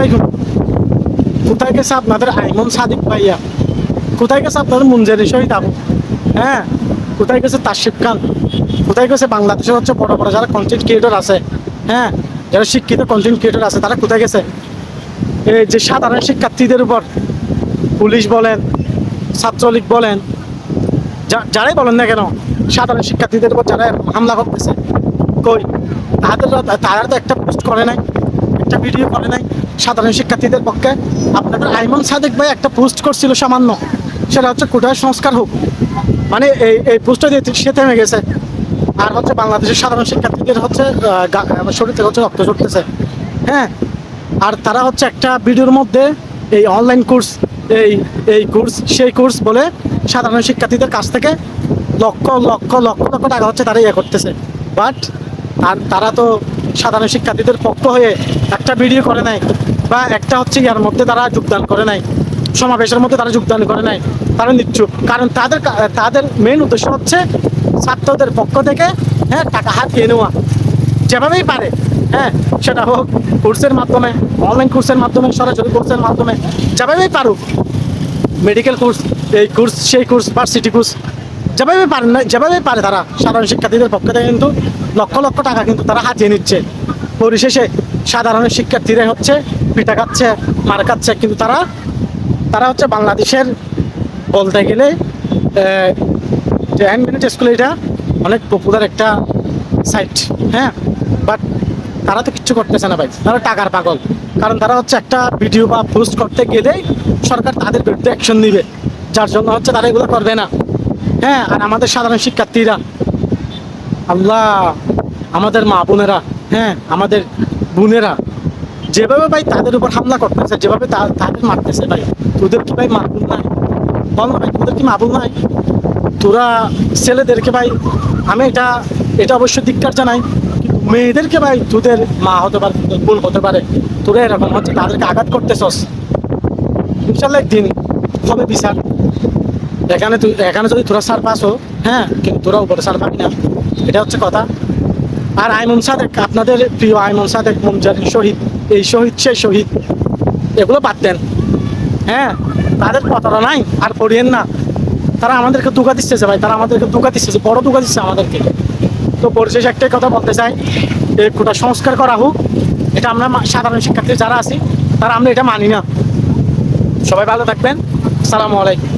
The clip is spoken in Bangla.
আলাইকুম। কোথায় গেছে আপনাদের আইমন সাদিক ভাইয়া? কোথায় গেছে আপনাদের মুঞ্জারি শহীদ আবু? হ্যাঁ কোথায় গেছে তাসিফ খান? কোথায় গেছে বাংলাদেশের হচ্ছে বড় বড় যারা কন্টেন্ট ক্রিয়েটর আছে? হ্যাঁ যারা শিক্ষিত কন্টেন্ট ক্রিয়েটর আছে, তারা কোথায় গেছে? এই যে সাধারণ শিক্ষার্থীদের উপর পুলিশ বলেন, ছাত্রলীগ বলেন যারাই বলেন না কেন, সাধারণ শিক্ষার্থীদের উপর যারা হামলা করতেছে, কই? তাদের তারা তো একটা পোস্ট করে নাই। একটা ভিডিও করে নাই সাধারণ শিক্ষার্থীদের পক্ষে। আপনাদের আইমন সাদেক ভাই একটা পোস্ট করছিল সামান্য। সেটা হচ্ছে কোটায় সংস্কার হোক। মানে এই এই পোস্টটা দিয়ে সে থেমে গেছে। আর হচ্ছে বাংলাদেশের সাধারণ শিক্ষার্থীদের হচ্ছে শরীর থেকে হচ্ছে রক্ত চড়তেছে হ্যাঁ? আর তারা হচ্ছে একটা ভিডিওর মধ্যে এই অনলাইন কোর্স এই এই কোর্স সেই কোর্স বলে সাধারণ শিক্ষার্থীদের কাছ থেকে লক্ষ লক্ষ লক্ষ লক্ষ টাকা হচ্ছে তারা ইয়ে করতেছে। বাট আর তারা তো সাধারণ শিক্ষার্থীদের পক্ষ হয়ে একটা ভিডিও করে নাই বা একটা হচ্ছে ইয়ার মধ্যে তারা যোগদান করে নাই, সমাবেশের মধ্যে তারা যোগদান করে নাই, তারা নিচ্ছুক। কারণ তাদের তাদের মেন উদ্দেশ্য হচ্ছে ছাত্রদের পক্ষ থেকে হ্যাঁ টাকা হাতিয়ে নেওয়া। যেভাবেই পারে হ্যাঁ সেটা হোক কোর্সের মাধ্যমে অনলাইন কোর্সের মাধ্যমে, সরাসরি কোর্সের মাধ্যমে, যেভাবেই পারুক মেডিকেল কোর্স এই কোর্স সেই কোর্স ভার্সিটি কোর্স যেভাবে পারে না, যেভাবে পারে তারা সাধারণ শিক্ষার্থীদের পক্ষ থেকে কিন্তু লক্ষ লক্ষ টাকা কিন্তু তারা হাতিয়ে নিচ্ছে। পরিশেষে সাধারণ শিক্ষার্থীরা হচ্ছে পিঠা খাচ্ছে, মার খাচ্ছে, কিন্তু তারা তারা হচ্ছে বাংলাদেশের বলতে গেলে যে মিনিট স্কুল এটা অনেক পপুলার একটা সাইট হ্যাঁ? বাট তারা তো কিচ্ছু করতেছে না ভাই, তারা টাকার পাগল। কারণ তারা হচ্ছে একটা ভিডিও বা পোস্ট করতে গেলেই সরকার তাদের বিরুদ্ধে অ্যাকশন নিবে। যার জন্য হচ্ছে তারা এগুলো করবে না। হ্যাঁ আর আমাদের সাধারণ শিক্ষার্থীরা। আল্লাহ, আমাদের মা বোনেরা হ্যাঁ আমাদের বোনেরা, যেভাবে ভাই তাদের উপর হামলা করতেছে, যেভাবে তাদের মারতেছে ভাই, তোদের কি ভাই মারবুল নাই? বল না ভাই, তোদের কি মারবুল নাই? তোরা ছেলেদেরকে ভাই, আমি এটা এটা অবশ্যই ধিক্কার জানাই মেয়েদেরকে ভাই, তোদের মা হতে পারে, তোদের বোন হতে পারে, তোরা এরকম হচ্ছে তাদেরকে আঘাত করতেছস। ইনশাল্লাহ একদিন হবে বিচার। এখানে তুই এখানে যদি তোরা সার পাসও হ্যাঁ কিন্তু তোরা উপরে সার পাবি না। এটা হচ্ছে কথা। আর আইমন সাদেক, আপনাদের প্রিয় আইমন সাদেক মঞ্জারি শহীদ, এই শহীদ, সেই শহীদ, এগুলো বাদ দেন। হ্যাঁ তাদের কথাটা নাই, আর পড়িয়েন না। তারা আমাদেরকে দুঃখা দিচ্ছে ভাই, তারা আমাদেরকে দুঃখা দিচ্ছে বড় দুঃখা দিচ্ছে আমাদেরকে। তো পরিশেষে একটাই কথা বলতে চাই এই কোটা সংস্কার করা হোক, এটা আমরা সাধারণ শিক্ষার্থী যারা আছি, তারা আমরা এটা মানি না। সবাই ভালো থাকবেন। সালামু আলাইকুম।